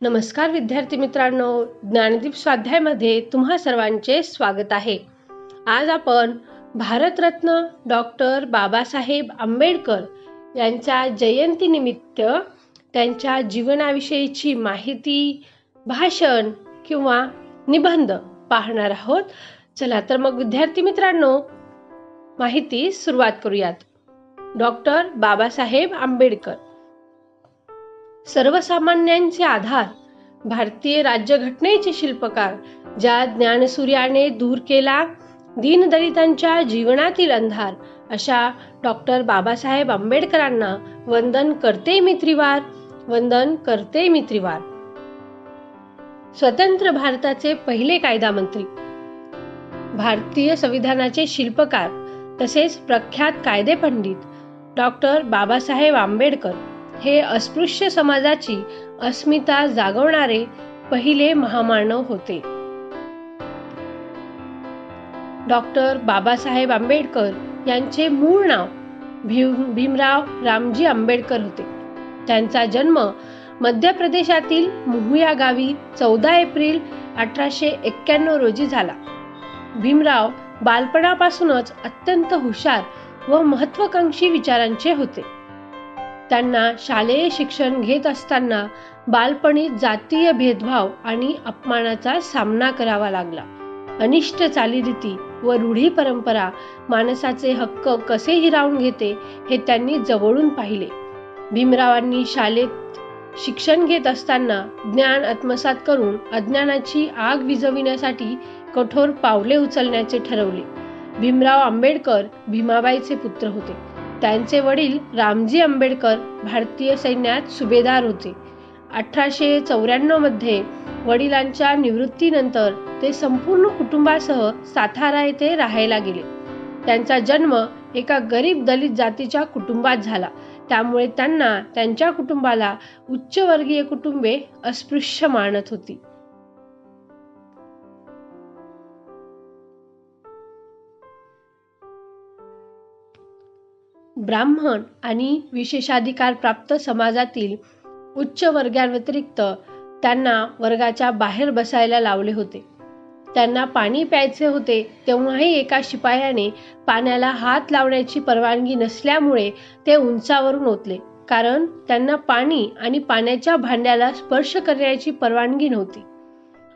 नमस्कार विद्यार्थी मित्रांनो ज्ञानदीप स्वाध्यायमध्ये तुम्हा सर्वांचे स्वागत आहे. आज आपण भारतरत्न डॉक्टर बाबासाहेब आंबेडकर यांच्या जयंतीनिमित्त त्यांच्या जीवनाविषयीची माहिती भाषण किंवा निबंध पाहणार आहोत. चला तर मग विद्यार्थी मित्रांनो माहिती सुरुवात करूयात. डॉक्टर बाबासाहेब आंबेडकर. सर्वसामान्यांचे आधार भारतीय राज्यघटनेचे शिल्पकार ज्या ज्ञानसूर्याने दूर केला दीनदलितांच्या जीवनातील अंधार अशा डॉक्टर बाबासाहेब आंबेडकरांना वंदन करते मी त्रिवार वंदन करते मी त्रिवार. स्वतंत्र भारताचे पहिले कायदा मंत्री भारतीय संविधानाचे शिल्पकार तसेच प्रख्यात कायदे पंडित डॉक्टर बाबासाहेब आंबेडकर. हे अस्पृश्य समाजाची अस्मिता जागवणारे पहिले महामानव होते. डॉक्टर बाबासाहेब आंबेडकर यांचे मूळ नाव भीम भीमराव रामजी आंबेडकर होते. त्यांचा जन्म मध्य प्रदेशातील मुहू या गावी चौदा एप्रिल अठराशे एक्क्याण्णव रोजी झाला. भीमराव बालपणापासूनच अत्यंत हुशार व महत्वाकांक्षी विचारांचे होते. त्यांना शालेय शिक्षण घेत असताना बालपणी जातीय भेदभाव आणि अपमानाचा सामना करावा लागला. अनिष्ट चालीरीती व रूढी परंपरा माणसाचे हक्क कसे हिरावून घेते हे त्यांनी जवळून पाहिले. भीमरावांनी शाळेत शिक्षण घेत असताना ज्ञान आत्मसात करून अज्ञानाची आग विझविण्यासाठी कठोर पावले उचलण्याचे ठरवले. भीमराव आंबेडकर भीमाबाईचे पुत्र होते. त्यांचे वडील रामजी आंबेडकर भारतीय सैन्यात सुभेदार होते. अठराशे चौऱ्याण्णवमध्ये वडिलांच्या निवृत्तीनंतर ते संपूर्ण कुटुंबासह सातारा येथे राहायला गेले. त्यांचा जन्म एका गरीब दलित जातीच्या कुटुंबात झाला. त्यामुळे त्यांना त्यांच्या कुटुंबाला उच्चवर्गीय कुटुंबे अस्पृश्य मानत होती. ब्राह्मण आणि विशेषाधिकार प्राप्त समाजातील उच्च वर्गांव्यतिरिक्त त्यांना वर्गाच्या बाहेर बसायला लावले होते. त्यांना पाणी प्यायचे होते तेव्हाही एका शिपायाने पाण्याला हात लावण्याची परवानगी नसल्यामुळे ते उंचावरून ओतले कारण त्यांना पाणी आणि पाण्याच्या भांड्याला स्पर्श करण्याची परवानगी नव्हती.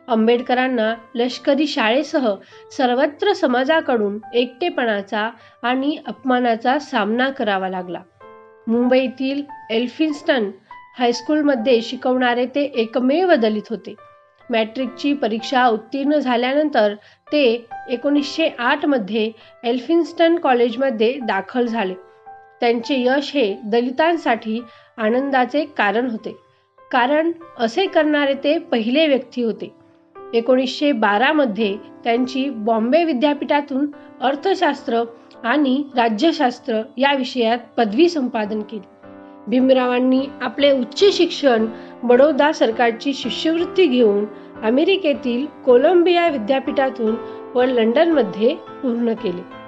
आंबेडकरांना लष्करी शाळेसह सर्वत्र समाजाकडून एकटेपणाचा आणि अपमानाचा सामना करावा लागला. मुंबईतील एल्फिन्स्टन हायस्कूलमध्ये शिकवणारे ते एकमेव दलित होते. मॅट्रिकची परीक्षा उत्तीर्ण झाल्यानंतर ते एकोणीसशे आठमध्ये एल्फिन्स्टन कॉलेजमध्ये दाखल झाले. त्यांचे यश हे दलितांसाठी आनंदाचे कारण होते. कारण असे करणारे ते पहिले व्यक्ती होते. एकोणीसशे बारामध्ये त्यांची बॉम्बे विद्यापीठातून अर्थशास्त्र आणि राज्यशास्त्र या विषयात पदवी संपादन केली. भीमरावांनी आपले उच्च शिक्षण बडोदा सरकारची शिष्यवृत्ती घेऊन अमेरिकेतील कोलंबिया विद्यापीठातून व लंडनमध्ये पूर्ण केले.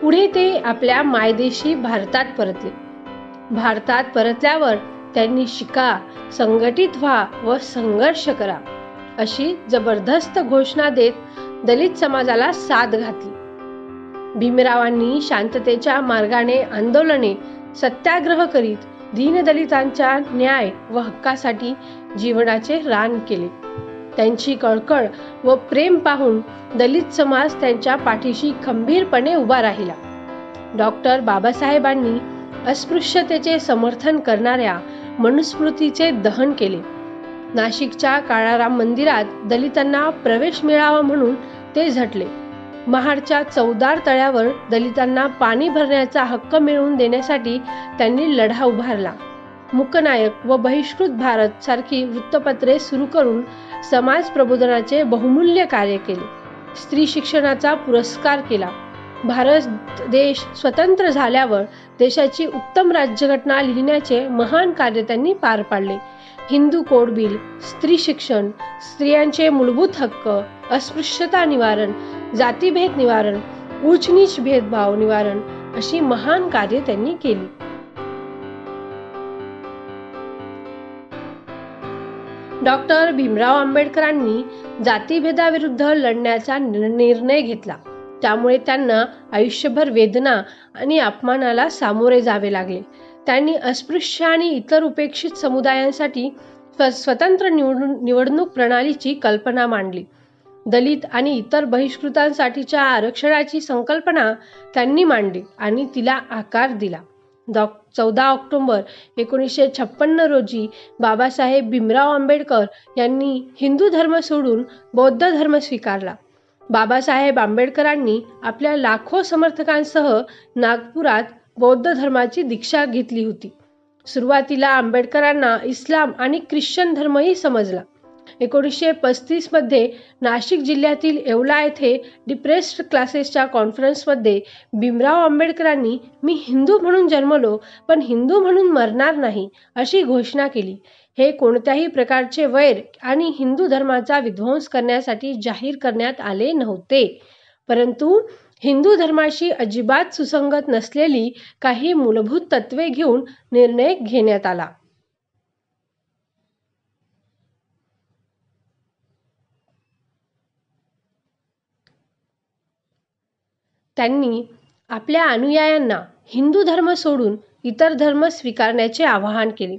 पुढे ते आपल्या मायदेशी भारतात परतले. भारतात परतल्यावर त्यांनी शिका संघटित व्हा व संघर्ष करा. अशी जबरदस्त घोषणा देत दलित समाजाला साथ घातली. भीमरावांनी शांततेच्या मार्गाने आंदोलने सत्याग्रह करीत दीनदलितांच्या न्याय व हक्कासाठी जीवनाचे रान केले. त्यांची कळकळ व प्रेम पाहून दलित समाज त्यांच्या पाठीशी खंबीरपणे उभा राहिला. डॉक्टर बाबासाहेबांनी अस्पृश्यतेचे समर्थन करणाऱ्या मनुस्मृतीचे दहन केले. नाशिकच्या काळाराम मंदिरात दलितांना प्रवेश मिळावा म्हणून ते झटले. महाडच्या चौदार तळ्यावर दलितांना पाणी भरण्याचा हक्क मिळवून देण्यासाठी त्यांनी लढा उभारला. मुकनायक व बहिष्कृत भारत सारखी वृत्तपत्रे सुरू करून समाज प्रबोधनाचे बहुमूल्य कार्य केले. स्त्री शिक्षणाचा पुरस्कार केला. भारत देश स्वतंत्र झाल्यावर देशाची उत्तम राज्यघटना लिहिण्याचे महान कार्य त्यांनी पार पाडले. हिंदू कोड बिल स्त्री शिक्षण स्त्रियांचे मूलभूत हक्क अस्पृश्यता निवारण जातीभेद निवारण उचनीच भेदभाव निवारण अशी महान कार्य त्यांनी केली. डॉक्टर भीमराव आंबेडकरांनी जातीभेदाविरुद्ध लढण्याचा निर्णय घेतला. त्यामुळे त्यांना आयुष्यभर वेदना आणि अपमानाला सामोरे जावे लागले. त्यांनी अस्पृश्य आणि इतर उपेक्षित समुदायांसाठी स्व- स्वतंत्र निवडणूक निवडणूक प्रणालीची कल्पना मांडली. दलित आणि इतर बहिष्कृतांसाठीच्या आरक्षणाची संकल्पना त्यांनी मांडली आणि तिला आकार दिला. डॉ चौदा ऑक्टोबर एकोणीसशे छप्पन्न रोजी बाबासाहेब भीमराव आंबेडकर यांनी हिंदू धर्म सोडून बौद्ध धर्म स्वीकारला. बाबासाहेब आंबेडकरांनी आपल्या लाखो समर्थकांसह नागपुरात बौद्ध धर्माची दीक्षा घेतली होती. सुरुवातीला आंबेडकरांना इस्लाम आणि ख्रिश्चन धर्मही समजला. एकोणीसशे पस्तीसमध्ये नाशिक जिल्ह्यातील येवला येथे डिप्रेस्ड क्लासेसच्या कॉन्फरन्समध्ये भीमराव आंबेडकरांनी मी हिंदू म्हणून जन्मलो पण हिंदू म्हणून मरणार नाही अशी घोषणा केली. हे कोणत्याही प्रकारचे वैर आणि हिंदू धर्माचा विध्वंस करण्यासाठी जाहीर करण्यात आले नव्हते. परंतु हिंदू धर्माशी अजिबात सुसंगत नसलेली काही मूलभूत तत्वे घेऊन निर्णय घेण्यात आला. त्यांनी आपल्या अनुयायांना हिंदू धर्म सोडून इतर धर्म स्वीकारण्याचे आवाहन केले.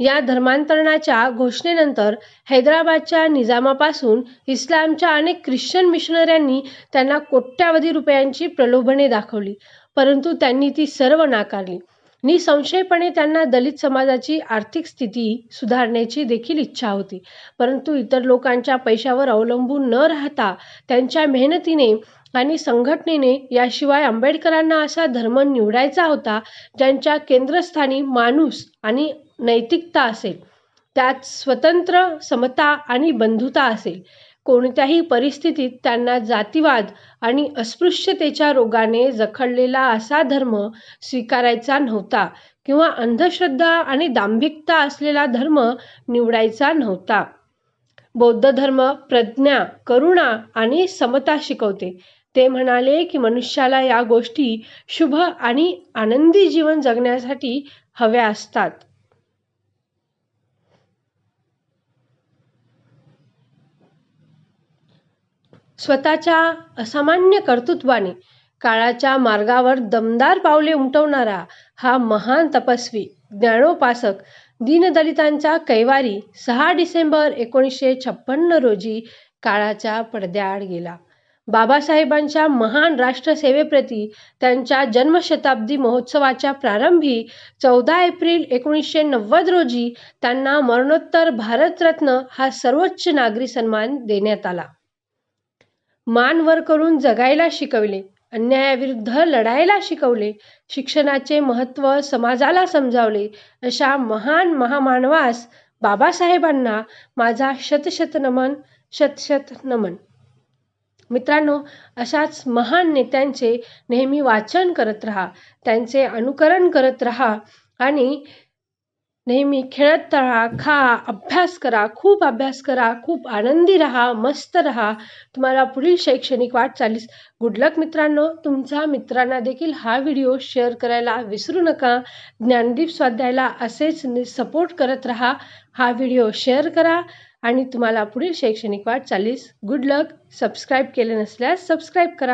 या धर्मांतरणाच्या घोषणेनंतर हैदराबादच्या निजामापासून इस्लामच्या अनेक ख्रिश्चन मिशनऱ्यांनी त्यांना कोट्यावधी रुपयांची प्रलोभने दाखवली परंतु त्यांनी ती सर्व नाकारली. निसंशयपणे त्यांना दलित समाजाची आर्थिक स्थिती सुधारण्याची देखील इच्छा होती परंतु इतर लोकांच्या पैशावर अवलंबून न राहता त्यांच्या मेहनतीने आणि संघटनेने याशिवाय आंबेडकरांना असा धर्म निवडायचा होता ज्यांच्या केंद्रस्थानी माणूस आणि नैतिकता असेल त्यात स्वतंत्र समता आणि बंधुता असेल. कोणत्याही परिस्थितीत त्यांना जातीवाद आणि अस्पृश्यतेच्या रोगाने जखडलेला असा धर्म स्वीकारायचा नव्हता किंवा अंधश्रद्धा आणि दांभिकता असलेला धर्म निवडायचा नव्हता. बौद्ध धर्म प्रज्ञा करुणा आणि समता शिकवते. ते म्हणाले की मनुष्याला या गोष्टी शुभ आणि आनंदी जीवन जगण्यासाठी हव्या असतात. स्वतःच्या असामान्य कर्तृत्वाने काळाच्या मार्गावर दमदार पावले उमटवणारा हा महान तपस्वी ज्ञानोपासक दीनदलितांचा कैवारी सहा डिसेंबर एकोणीसशे छप्पन्न रोजी काळाच्या पडद्याआड गेला. बाबासाहेबांच्या महान राष्ट्रसेवेप्रती त्यांच्या जन्मशताब्दी महोत्सवाच्या प्रारंभी चौदा एप्रिल एकोणीसशे नव्वद रोजी त्यांना मरणोत्तर भारतरत्न हा सर्वोच्च नागरी सन्मान देण्यात आला. मान वर करून जगायला शिकवले अन्यायाविरुद्ध लढायला शिकवले शिक्षणाचे महत्त्व समाजाला समजावले अशा महान महामानवास बाबासाहेबांना माझा शतशत नमन शतशत नमन. मित्रांनो अशाच महान नेत्यांचे नेहमी वाचन करत राहा त्यांचे अनुकरण करत राहा आणि नेहमी खेळत राहा खा अभ्यास करा खूप अभ्यास करा खूप आनंदी राहा मस्त राहा. तुम्हाला पुढील शैक्षणिक वाटचालीस गुड लक मित्रांनो. तुमच्या मित्रांना देखील हा व्हिडिओ शेअर करायला विसरू नका. ज्ञानदीप स्वाध्यायला असेच सपोर्ट करत राहा. हा व्हिडिओ शेअर करा आणि तुम्हाला पुढील शैक्षणिक वाटचालीस गुड लक सबस्क्राईब केले नसल्यास सबस्क्राईब करा.